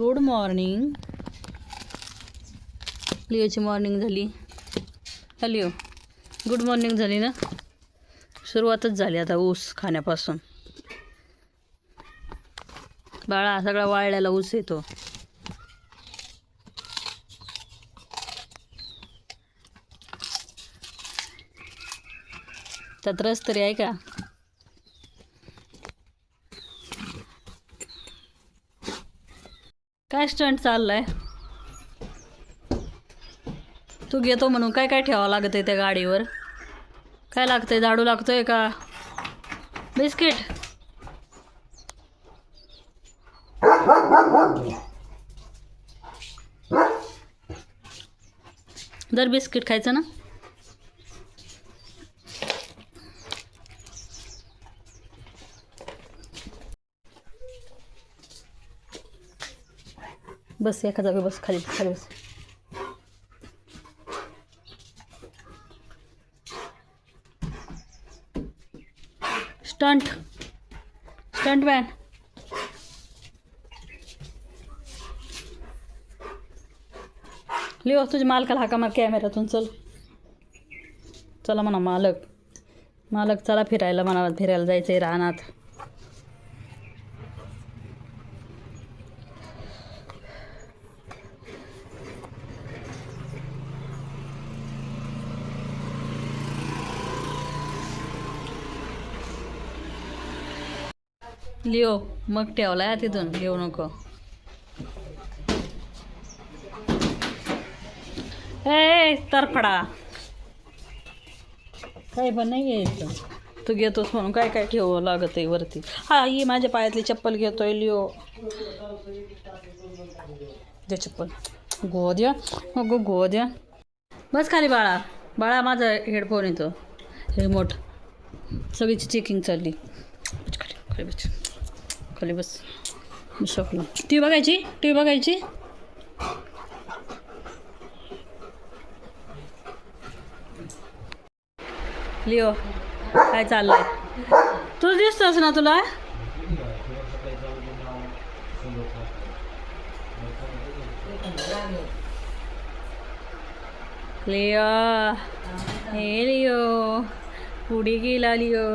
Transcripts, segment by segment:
Good morning लिओची morning झाली. हा Leo good morning झाली ना? सुरुवातच झाली आता ऊस खाण्यापासून. बाळा सगळा वाळल्याला ऊस येतो. त्यात रस तरी आहे का? काय स्टंट चाललाय. तू घेतो म्हणून काय काय ठेवावं लागत आहे त्या गाडीवर? काय लागतंय? झाडू लागतोय का? बिस्किट. जर बिस्किट खायचं ना? बस एका जागी बस खाली खाली बस. स्टंट स्टंट मॅन लिओ तुझ्या मालकाला हाका मार कॅमेऱ्यातून चल. चला म्हणा मालक. मालक चला फिरायला म्हणा फिरायला जायचं आहे रानात. लिओ मग ठेवलाय तिथून. घेऊ नको. ए तरफडा. काय पण नाही घ्यायचं. तू घेतोस म्हणून काय काय ठेवावं लागत आहे वरती? हा ही माझ्या पायातली चप्पल घेतोय लिओ. दे चप्पल. गो द्या गो गो द्या बस खाली बाळा. बाळा माझा हेडफोन येतो. रिमोट. सगळीची चेकिंग चालली. खाली खाली खाली बस. शकलो. टी व्ही बघायची? टी व्ही बघायची? लिओ काय चाललंय? तू दिसतोस ना तुला? लिओ. हे लिओ. पुढे गेला लिओ.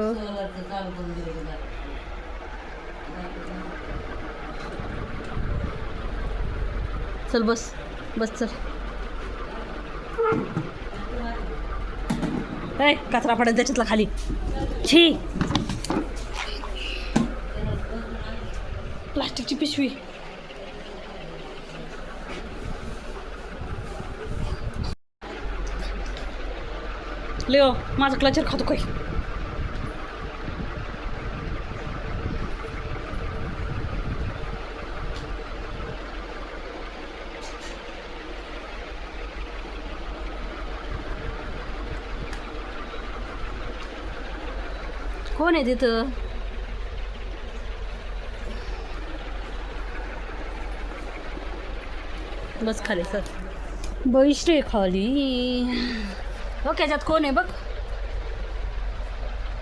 चल बस. बस चल. ए कचरा पडत त्याच्यातला खाली. छी. प्लास्टिकची पिशवी. लिओ माझं क्लचर खातो काय कोण आहे तिथं? बस खाली सर. रे खाली. हो त्याच्यात कोण आहे बघ.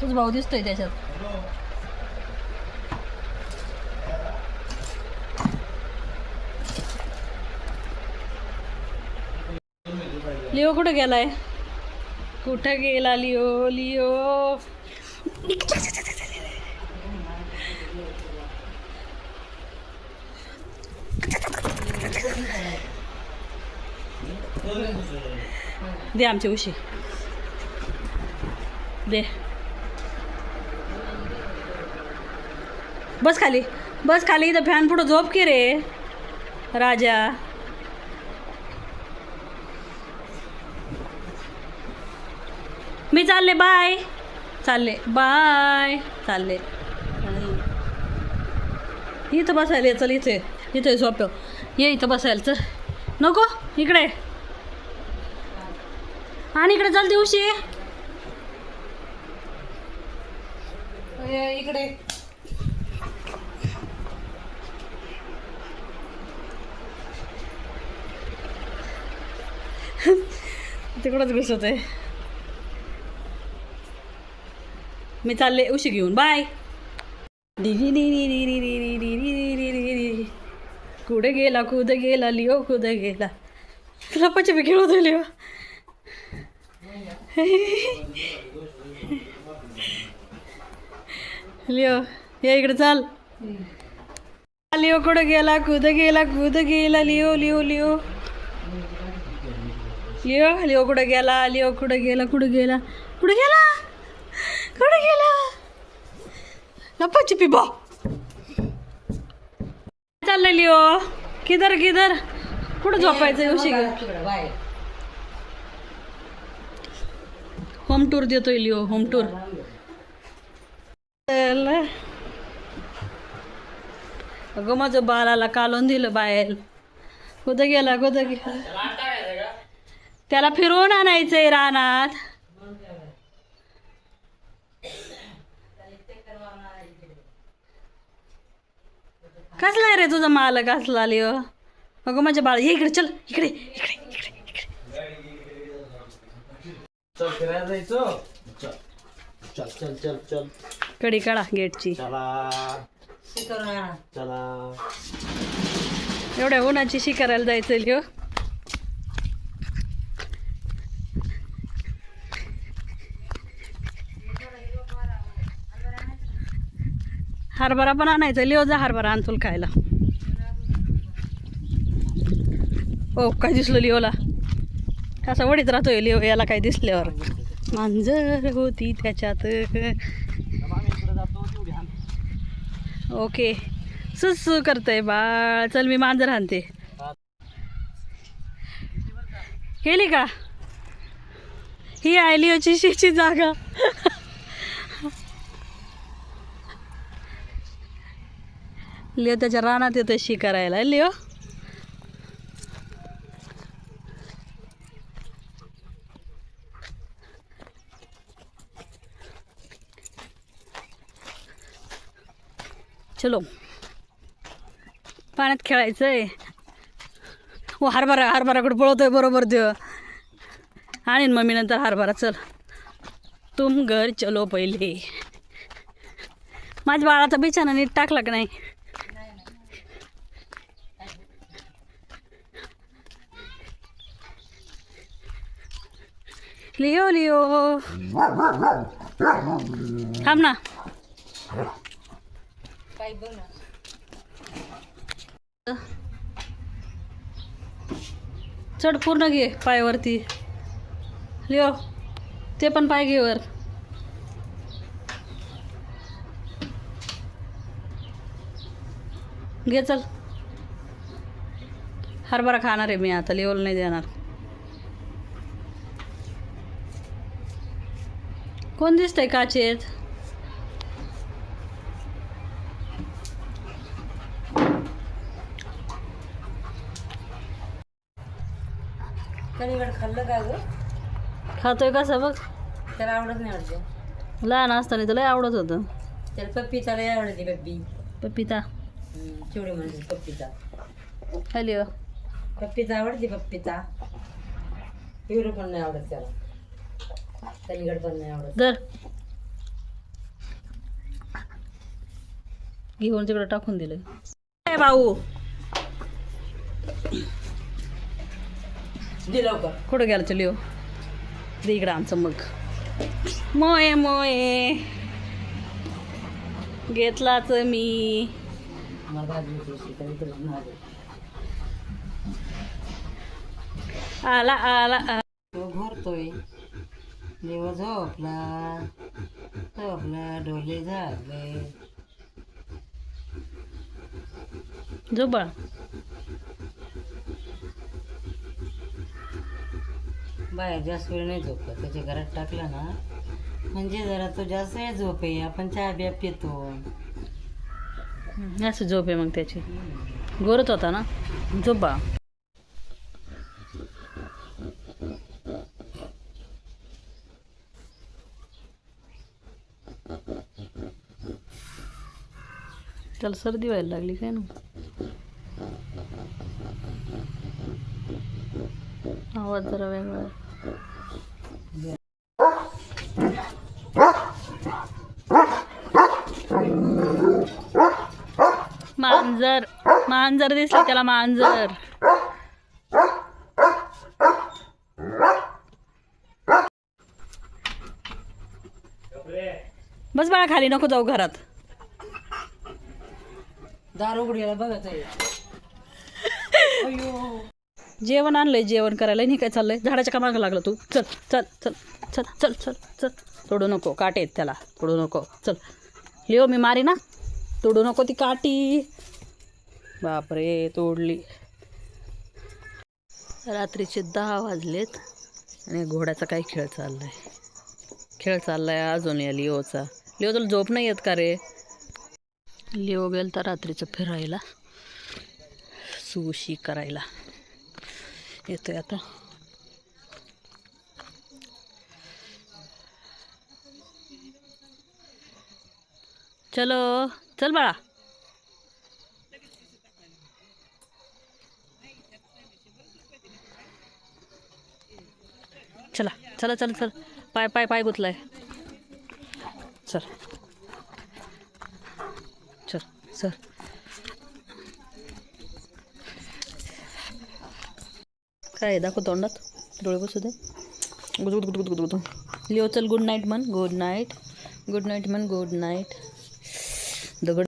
तुझ भाऊ दिसतोय त्याच्यात. लिओ कुठं गेलाय? कुठं गेला लिओ? लिओ. दे आमचे उशी दे बस खाली. बस खाली इथं फॅन पुढं झोप की रे राजा. मी चालले बाय. चालले. बाय. चालले. इथं बसायला ये, चल इथे. इथे झोप. ये इथं बसायला चल. नको इकडे. आणि इकडे चल दिवशी इकडे. तिकडंच घुसत आहे. मी चालले उशी घेऊन बाय कुठे गेला कुठे गेला लिओ खुद गेला लपाचे बी खेळत होते लिओ लिओ या इकडे चाल लिओ कुठं गेला कुठं गेला कुठं गेला Leo Leo Leo Leo Leo कुठं गेला लिओ कुठं गेला कुठं गेला कुठं गेला कुठं गेला? लपाची पिबा चाललंय लिओ. किधर किधर? कुठं झोपायचं उशी होम टूर देतोय लिओ होम टूर अगं माझं बाळाला कालून दिलं बाहेर. कुठं गेला कुठं गेला? त्याला फिरवून आणायचंय रानात. कसला आहे रे तुझा माल कसला लिओ अगं माझ्या बाळ ये इकडे चल इकडे इकडे इकडे इकडे. चल फिरायला जायचं? चल चल चल चल चल. कडी काढा गेटची. चला. चला. एवढ्या उन्हाची शिकारायला जायचं लिओ हरभरा पण आणायचा. लिओ जा हरभरा आण खायला. ओ काय दिसलं लिओला? कसा वडीत राहतोय लिओ याला काय दिसल्यावर. मांजर होती त्याच्यात. ओके. सुस करतय बाळ. चल मी मांजर आणते. गेली का? ही आहे लिओची शिची जागा. लिओ त्याच्या रानात येतो शिकारायला लिओ. चलो. पाण्यात खेळायचंय. हो हरभरा हरभराकडे पळवतोय बरोबर देव आणीन मम्मी नंतर हरभरा चल. तुम घर चलो पहिले. माझ्या बाळाचा बिछाना नीट टाकला का नाही? Leo Leo. थांब ना. चढ पूर्ण घे पायावरती. लिओ ते पण पाय घे वर. घे चल. हरभरा खाणार आहे मी आता लिओला नाही देणार. कोण दिसतंय काचेत कलिंगड खाल्लं का गं? खातोय कसं बघ त्याला आवडत नाही वाटतं. लहान असताना तुला आवडत होतं. त्याला पप्पीचा लय आवडते पप्पी. पपिता हम्म, चिवडी म्हणते पप्पीचा. खाली पप्पीचा आवडते पप्पीचा. पिवरं पण नाही आवडत त्याला. कलिंगड पण नाही आवडत. दर घेऊन तिकडे टाकून दिलं भाऊ. दे लवकर. कुठं गेला चलिओ दे इकडं आमचं मग. मोये मोये. घेतलाच मी. मला भाजी होती, तरी तुला नाही. आला आला आ- तो घोरतोय. देव झोपला झोपला डोले झाले. बाळा. बाहेर जास्त वेळ नाही झोपत. त्याच्या घरात टाकला ना म्हणजे जरा तो जास्त वेळ झोप. आहे आपण चहा बिया पितो. असं झोप आहे मग त्याची. गोरत होता ना? झोप त्याला सर्दी व्हायला लागली काय ना आवाज जरा वेगळा मांजर मांजर दिसलं त्याला मांजर. बस बाळा खाली नको जाऊ घरात. दार उघडीला बघत आहे. जेवण आणलंय जेवण करायला नाही काय चाललंय? झाडाच्या कामाला लागलं तू. चल चल चल चल चल चल चल. तोडू नको काटे आहेत त्याला. तोडू नको. चल. लिओ मी मारी ना. तोडू नको ती काटी. बापरे तोडली. रात्रीचे दहा वाजलेत आणि घोड्याचा काय खेळ चाललाय. खेळ चाललाय अजून या लिओचा. लिओ तुला झोप नाही येत का रे? लिओ गेल तर रात्रीचं फिरायला सुशी करायला येतोय आता. चलो चल बाळा. चला चला चला चल. पाय पाय पाय गुतलाय. चल. चल काय आहे? दाखव तोंडात. डोळे बसू दे. गुद गुद गुद गुद गुद गुद लिओ चल गुड नाईट म्हण गुड नाईट. गुड नाईट म्हण गुड नाईट. दगड